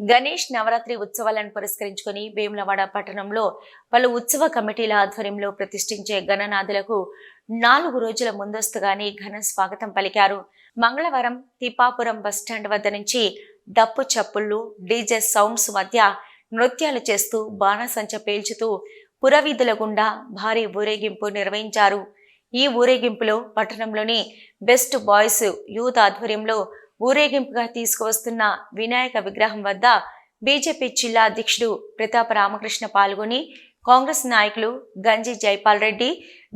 గణేష్ నవరాత్రి ఉత్సవాలను పురస్కరించుకొని వేములవాడ పట్టణంలో పలు ఉత్సవ కమిటీల ఆధ్వర్యంలో ప్రతిష్ఠించే గణనాథులకు నాలుగు రోజుల ముందస్తుగానే ఘన స్వాగతం పలికారు. మంగళవారం తిపాపురం బస్టాండ్ వద్ద నుంచి డప్పు చప్పుళ్ళు డీజే సౌండ్స్ మధ్య నృత్యాలు చేస్తూ బాణసంచ పేల్చుతూ పురవీధుల గుండా భారీ ఊరేగింపు నిర్వహించారు. ఈ ఊరేగింపులో పట్టణంలోని బెస్ట్ బాయ్స్ యూత్ ఆధ్వర్యంలో ఊరేగింపుగా తీసుకువస్తున్న వినాయక విగ్రహం వద్ద బీజేపీ జిల్లా అధ్యక్షుడు ప్రతాప రామకృష్ణ పాల్గొని కాంగ్రెస్ నాయకులు గంజి జైపాల్ రెడ్డి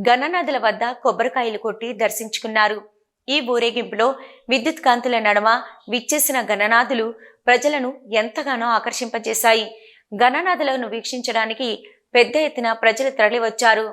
గణనదుల వద్ద కొబ్బరికాయలు కొట్టి దర్శించుకున్నారు. ఈ ఊరేగింపులో విద్యుత్ కాంతుల నడమ విచ్చేసిన గణనాథులు ప్రజలను ఎంతగానో ఆకర్షింపజేశాయి. గణనాథులను వీక్షించడానికి పెద్ద ఎత్తున ప్రజలు తరలివచ్చారు.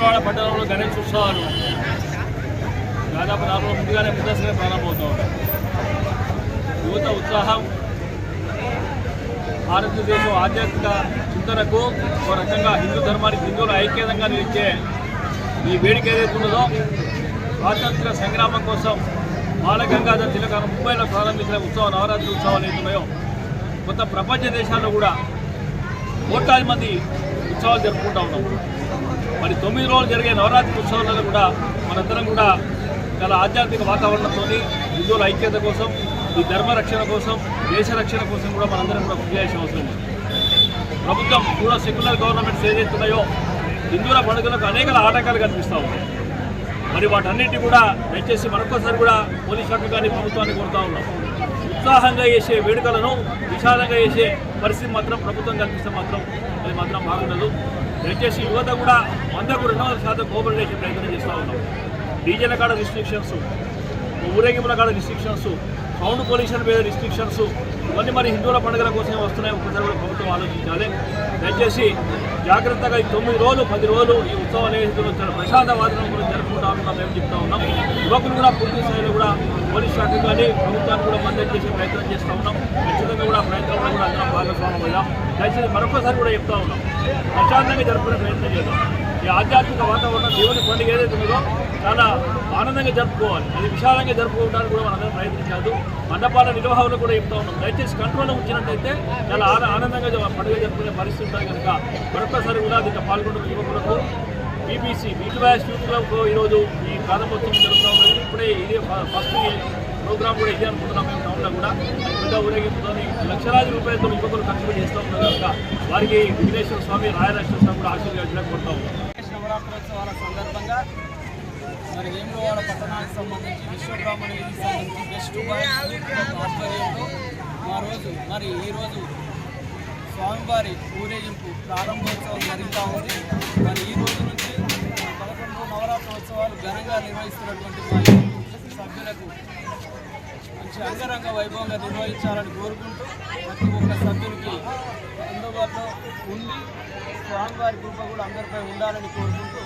కుర్రాడ పట్టణంలో గణేష్ ఉత్సవాలు. దాదాపు నాలుగు ముందుగానే ముందస్తుగా ప్రారంభమవుతూ ఉంటాయి యువత ఉత్సాహం భారతదేశం ఆధ్యాత్మిక చింతనకు ఒక రకంగా హిందూ ధర్మానికి హిందువుల ఐక్యతంగా నిలిచే ఈ వేడిక ఏదైతే ఉన్నదో స్వాతంత్ర సంగ్రామం కోసం బాలగంగాధర తిలక ముంబైలో ప్రారంభించిన ఉత్సవాలు నవరాత్రి ఉత్సవాలు ఏతున్నాయో కొత్త ప్రపంచ దేశాల్లో కూడా కోట్లాది మంది ఉత్సవాలు జరుపుకుంటా ఉన్నాం. మరి తొమ్మిది రోజులు జరిగే నవరాత్రి ఉత్సవాలలో కూడా మనందరం కూడా చాలా ఆధ్యాత్మిక వాతావరణంతో హిందువుల ఐక్యత కోసం ఈ ధర్మ రక్షణ కోసం దేశ రక్షణ కోసం కూడా మనందరం కూడా కృషి చేయాల్సిన అవసరం ఉంది. ప్రభుత్వం కూడా సెక్యులర్ గవర్నమెంట్స్ ఏదైతున్నాయో హిందువుల పండుగలకు అనేక ఆటంకాలు కనిపిస్తూ ఉన్నాయి. మరి వాటన్నిటి కూడా దయచేసి మరొకసారి కూడా పోలీస్ శాఖ కానీ ప్రభుత్వాన్ని కోరుతా ఉన్నాం. ఉత్సాహంగా చేసే వేడుకలను విశాలంగా చేసే పరిస్థితి మాత్రం ప్రభుత్వం కల్పిస్తే మాత్రం అది మాత్రం బాగుండదు. దయచేసి యువత కూడా వందకు రెండు వందల శాతం కోఆపరేట్ ప్రయత్నం చేస్తూ ఉన్నాం. డీజేల కాడ రిస్ట్రిక్షన్స్ ఊరేగింపుల కాడ రిస్ట్రిక్షన్స్ సౌండ్ పొల్యూషన్ మీద రిస్ట్రిక్షన్స్ ఇవన్నీ మరి హిందువుల పండుగల కోసమే వస్తున్నాయి. ఒకసారి కూడా ప్రభుత్వం ఆలోచించాలి. దయచేసి జాగ్రత్తగా ఈ తొమ్మిది రోజులు పది రోజులు ఈ ఉత్సవం అనేది చాలా ప్రశాంత వాతావరణం జరుపుకుంటా ఉన్నాం మేము చెప్తా ఉన్నాం. యువకులు కూడా పూర్తి స్థాయిలో కూడా పోలీస్ శాఖ కానీ ప్రభుత్వాన్ని కూడా మద్దతు చేసే ప్రయత్నం చేస్తూ ఉన్నాం. ఖచ్చితంగా కూడా ప్రయత్నం ప్రయత్నంలో కూడా అందరం భాగస్వామ్యం దయచేసి మరొకసారి కూడా చెప్తా ఉన్నాం. ప్రశాంతంగా జరుపుకునే ప్రయత్నం చేద్దాం. ఈ ఆధ్యాత్మిక వాతావరణం దేవుని పండుగ ఏదైతే ఉందో చాలా ఆనందంగా జరుపుకోవాలి. అది విశాలంగా జరుపుకోవడానికి కూడా మనందరం ప్రయత్నించాలి. మండపాల నిర్వహణలు కూడా చెప్తా ఉన్నాం. దయచేసి కంట్రోల్లో ఉంచినట్టయితే చాలా ఆన ఆనందంగా పండుగ జరుపుకునే పరిస్థితి ఉంటుంది కనుక మరొకసారి కూడా దీంట్లో పాల్గొంటున్న యువకులకు BBC beat bass youth club ఈరోజు ఈ ప్రారంభోత్సవం జరుగుతూ ఉన్నది. ఇప్పుడే ఇదే ఫస్ట్ ప్రోగ్రామ్ కూడా ఇదే అనుకుంటున్నాం మేము టౌన్లో కూడా. అది పెద్ద ఊరేగింపుతో లక్షలాది రూపాయలతో యువకులు ఖర్చు చేస్తూ. ఉన్నారు కనుక వారికి విఘ్నేశ్వర స్వామి రాయలక్ష్మణ స్వామి కూడా ఆశీర్వదించడానికి కోరుతా. ఉన్నాం నవరాత్రోత్సవాల సందర్భంగా మరి వేములవాడ పట్టణానికి సంబంధించి విశ్వబ్రాహ్మణ వీధికి సంబంధించి బెస్ట్ బాయ్స్ ఆధ్వర్యంలో మా రోజు మరి ఈరోజు స్వామివారి ఊరేగింపు ప్రారంభోత్సవం జరుగుతూ ఉంది. మరి ఈ రోజు నుంచి పదకొండు నవరాత్రోత్సవాలు ఘనంగా నిర్వహిస్తున్నటువంటి మా సభ్యులకు మంచి అంగరంగ వైభవంగా నిర్వహించాలని కోరుకుంటూ ప్రతి ఒక్క సభ్యునికి అందుబాటులో ఉండి స్వామివారి కృప కూడా అందరిపై ఉండాలని కోరుకుంటూ